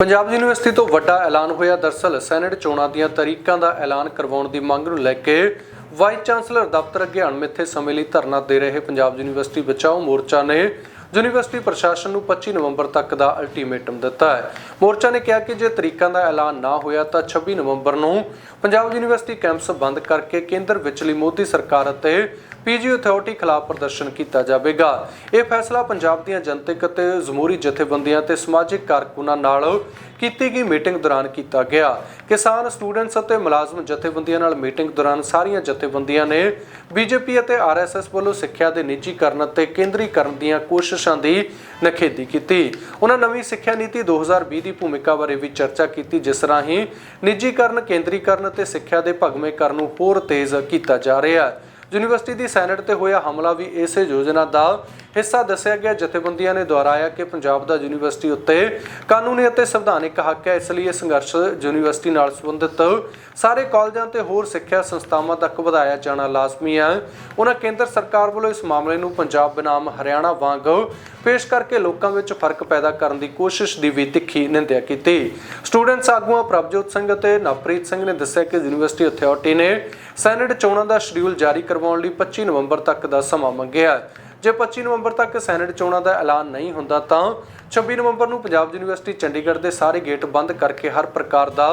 Punjab university ਤੋਂ ਵੱਡਾ ਐਲਾਨ ਹੋਇਆ। ਦਰਸਲ ਸੈਨੇਟ ਚੋਣਾਂ ਦੀਆਂ ਤਾਰੀਖਾਂ ਦਾ ਐਲਾਨ ਕਰਵਾਉਣ ਦੀ ਮੰਗ ਨੂੰ ਲੈ ਕੇ ਵਾਈਸ ਚਾਂਸਲਰ ਦਫ਼ਤਰ ਅੱਗੇ ਅਣਮਿੱਥੇ ਸਮੇਂ ਲਈ ਧਰਨਾ ਦੇ ਰਹੇ ਪੰਜਾਬ ਯੂਨੀਵਰਸਿਟੀ ਬਚਾਓ ਮੋਰਚਾ ਨੇ ਯੂਨੀਵਰਸਿਟੀ ਪ੍ਰਸ਼ਾਸਨ ਨੂੰ 25 ਨਵੰਬਰ ਤੱਕ ਦਾ ਅਲਟੀਮੇਟਮ ਦਿੱਤਾ ਹੈ। ਮੋਰਚਾ ਨੇ ਕਿਹਾ ਕਿ ਜੇ ਤਰੀਕਾਂ ਦਾ ਐਲਾਨ ਨਾ ਹੋਇਆ ਤਾਂ 26 ਨਵੰਬਰ ਨੂੰ ਪੰਜਾਬ ਯੂਨੀਵਰਸਿਟੀ ਕੈਂਪਸ ਬੰਦ ਕਰਕੇ ਕੇਂਦਰ ਵਿਚਲੀ ਮੋਦੀ ਸਰਕਾਰ ਅਤੇ ਪੀਜੀ ਅਥਾਰਟੀ ਖਿਲਾਫ ਪ੍ਰਦਰਸ਼ਨ ਕੀਤਾ ਜਾਵੇਗਾ। ਇਹ ਫੈਸਲਾ ਪੰਜਾਬ ਦੀਆਂ ਜਨਤਕ ਅਤੇ ਜ਼ਮੂਰੀ ਜਥੇਬੰਦੀਆਂ ਤੇ ਸਮਾਜਿਕ ਕਾਰਕੁਨਾਂ ਨਾਲ ਕੀਤੀ ਗਈ ਮੀਟਿੰਗ ਦੌਰਾਨ ਕੀਤਾ ਗਿਆ। ਕਿਸਾਨ, ਸਟੂਡੈਂਟਸ ਅਤੇ ਮੁਲਾਜ਼ਮ ਜਥੇਬੰਦੀਆਂ ਨਾਲ ਮੀਟਿੰਗ ਦੌਰਾਨ ਸਾਰੀਆਂ ਜਥੇਬੰਦੀਆਂ ਨੇ ਬੀਜੇਪੀ ਅਤੇ ਆਰਐਸਐਸ ਵੱਲੋਂ ਸਿੱਖਿਆ ਦੇ ਨਿੱਜੀਕਰਨ ਅਤੇ ਕੇਂਦਰੀਕਰਨ ਦੀਆਂ ਕੋਸ਼ਿਸ਼ਾਂ ਦੀ ਨਖੇਦੀ ਕੀਤੀ। ਉਹਨਾਂ ਨਵੀਂ ਸਿੱਖਿਆ ਨੀਤੀ 2020 ਦੀ ਭੂਮਿਕਾ ਬਾਰੇ ਵੀ ਚਰਚਾ ਕੀਤੀ, ਜਿਸ ਰਾਹੀਂ ਨਿੱਜੀਕਰਨ, ਕੇਂਦਰੀਕਰਨ ਅਤੇ ਸਿੱਖਿਆ ਦੇ ਭਗਵੇਂਕਰਨ ਨੂੰ ਹੋਰ ਤੇਜ਼ ਕੀਤਾ ਜਾ ਰਿਹਾ ਹੈ। ਯੂਨੀਵਰਸਿਟੀ ਦੀ ਸੈਨੇਟ ਤੇ ਹੋਇਆ ਹਮਲਾ ਵੀ ਇਸੇ ਯੋਜਨਾ ਦਾ ਹਿੱਸਾ ਦੱਸਿਆ ਗਿਆ, ਜਥੇਬੰਦੀਆਂ ਨੇ ਦੁਹਰਾਇਆ ਕਿ ਪੰਜਾਬ ਦਾ ਯੂਨੀਵਰਸਿਟੀ ਉੱਤੇ ਕਾਨੂੰਨੀ ਅਤੇ ਸੰਵਿਧਾਨਿਕ ਹੱਕ ਹੈ। ਇਸ ਲਈ ਇਹ ਸੰਘਰਸ਼ ਯੂਨੀਵਰਸਿਟੀ ਨਾਲ ਸੰਬੰਧਿਤ ਸਾਰੇ ਕਾਲਜਾਂ ਤੇ ਹੋਰ ਸਿੱਖਿਆ ਸੰਸਥਾਵਾਂ ਤੱਕ ਵਧਾਇਆ ਜਾਣਾ ਲਾਜ਼ਮੀ ਹੈ। ਉਹਨਾਂ ਕੇਂਦਰ ਸਰਕਾਰ ਵੱਲੋਂ ਇਸ ਮਾਮਲੇ ਨੂੰ ਪੰਜਾਬ ਬਨਾਮ ਹਰਿਆਣਾ ਵਾਂਗ ਪੇਸ਼ ਕਰਕੇ ਲੋਕਾਂ ਵਿੱਚ ਫ਼ਰਕ ਪੈਦਾ ਕਰਨ ਦੀ ਕੋਸ਼ਿਸ਼ ਦੀ ਵੀ ਤਿੱਖੀ ਨਿੰਦਿਆ ਕੀਤੀ। ਸਟੂਡੈਂਟਸ ਆਗੂਆਂ ਪ੍ਰਭਜੋਤ ਸਿੰਘ ਅਤੇ ਨਵਪ੍ਰੀਤ ਸਿੰਘ ਨੇ ਦੱਸਿਆ ਕਿ ਯੂਨੀਵਰਸਿਟੀ ਅਥਾਰਟੀ ਨੇ ਸੈਨੇਟ ਚੋਣਾਂ ਦਾ ਸ਼ਡਿਊਲ ਜਾਰੀ ਕਰਵਾਉਣ ਲਈ 25 ਨਵੰਬਰ ਤੱਕ ਦਾ ਸਮਾਂ ਮੰਗਿਆ। ਹੈ ਜੇ 25 ਨਵੰਬਰ ਤੱਕ ਸੈਨੇਟ ਚੋਣਾਂ ਦਾ ਐਲਾਨ ਨਹੀਂ ਹੁੰਦਾ ਤਾਂ 26 ਨਵੰਬਰ ਨੂੰ ਪੰਜਾਬ ਯੂਨੀਵਰਸਿਟੀ ਚੰਡੀਗੜ੍ਹ ਦੇ ਸਾਰੇ ਗੇਟ ਬੰਦ ਕਰਕੇ ਹਰ ਪ੍ਰਕਾਰ ਦਾ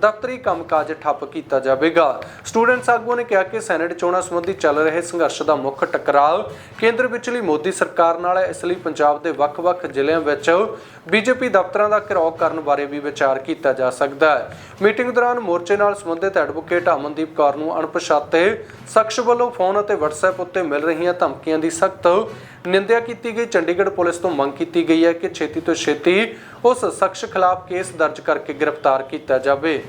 ਦਫ਼ਤਰੀ ਕੰਮਕਾਜ ਠੱਪ ਕੀਤਾ ਜਾਵੇਗਾ। ਸਟੂਡੈਂਟਸ ਆਗੂਆਂ ਨੇ ਕਿਹਾ ਕਿ ਸੈਨੇਟ ਚੋਣਾਂ ਸੰਬੰਧੀ ਚੱਲ ਰਹੇ ਸੰਘਰਸ਼ ਦਾ ਮੁੱਖ ਟਕਰਾਅ ਕੇਂਦਰ ਵਿਚਲੀ ਮੋਦੀ ਸਰਕਾਰ ਨਾਲ ਹੈ। ਇਸ ਲਈ ਪੰਜਾਬ ਦੇ ਵੱਖ-ਵੱਖ ਜ਼ਿਲ੍ਹਿਆਂ ਵਿੱਚ ਬੀਜੇਪੀ ਦਫ਼ਤਰਾਂ ਦਾ ਘਿਰਾਓ ਕਰਨ ਬਾਰੇ ਵੀ ਵਿਚਾਰ ਕੀਤਾ ਜਾ ਸਕਦਾ ਹੈ। ਮੀਟਿੰਗ ਦੌਰਾਨ ਮੋਰਚੇ ਨਾਲ ਸੰਬੰਧਿਤ ਐਡਵੋਕੇਟ ਅਮਨਦੀਪ ਕੌਰ ਨੂੰ ਅਣਪਛਾਤੇ ਸ਼ਖਸ ਵੱਲੋਂ ਫੋਨ ਅਤੇ WhatsApp ਉੱਤੇ ਮਿਲ ਰਹੀਆਂ ਧਮਕੀਆਂ ਦੀ ਸਖਤ ਨਿੰਦਿਆ ਕੀਤੀ ਗਈ। ਚੰਡੀਗੜ੍ਹ ਪੁਲਿਸ ਤੋਂ ਮੰਗ ਕੀਤੀ ਗਈ ਹੈ ਕਿ ਛੇਤੀ ਤੋਂ ਛੇਤੀ ਉਸ ਸ਼ਖਸ ਖਿਲਾਫ ਕੇਸ ਦਰਜ ਕਰਕੇ ਗ੍ਰਿਫਤਾਰ ਕੀਤਾ ਜਾਵੇ।